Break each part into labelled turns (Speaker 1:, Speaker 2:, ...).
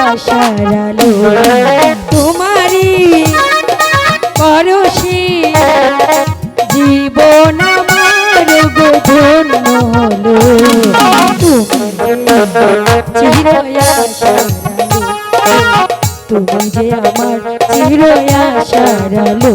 Speaker 1: আশারালো তোমারই পরশি জীবন আমার গো ধন্য হলো। তুমি যে আমার চির আশারালো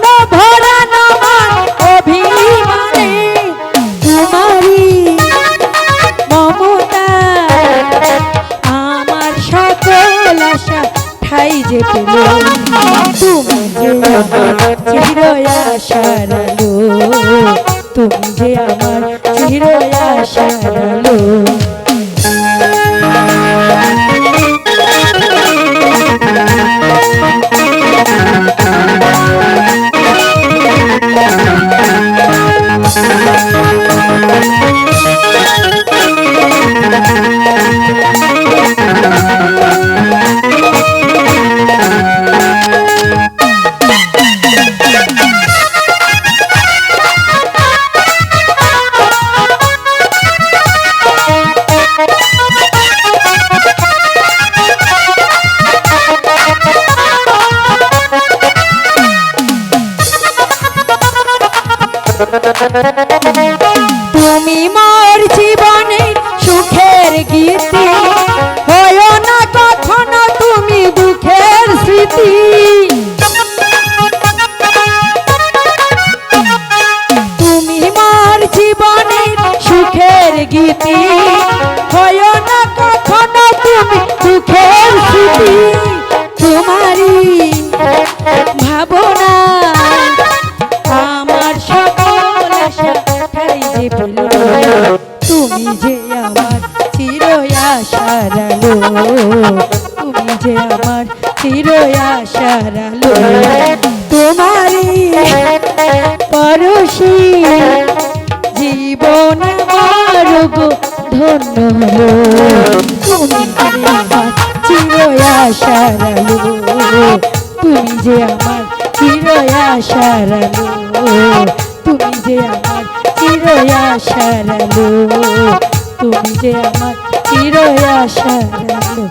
Speaker 1: পেল তুমি যে আশারালো তুমি যে আমার তুমি মোর জীবনে সুখের গীতি। হয় না কখনো তুমি দুঃখের স্মৃতি। তুমি মোর জীবনের সুখের গীতি। তুমি যে আমার চির আশারালো তুমি যে আমার চির আশারালো তোমারই পরশি জীবন আমার গো ধন্য হলো তুমি যে আমার চির আশারালো তুমি যে আমার চির আশারালো তুমি যে আমার চির আশারালো তুমি যে আমার চির আশারালো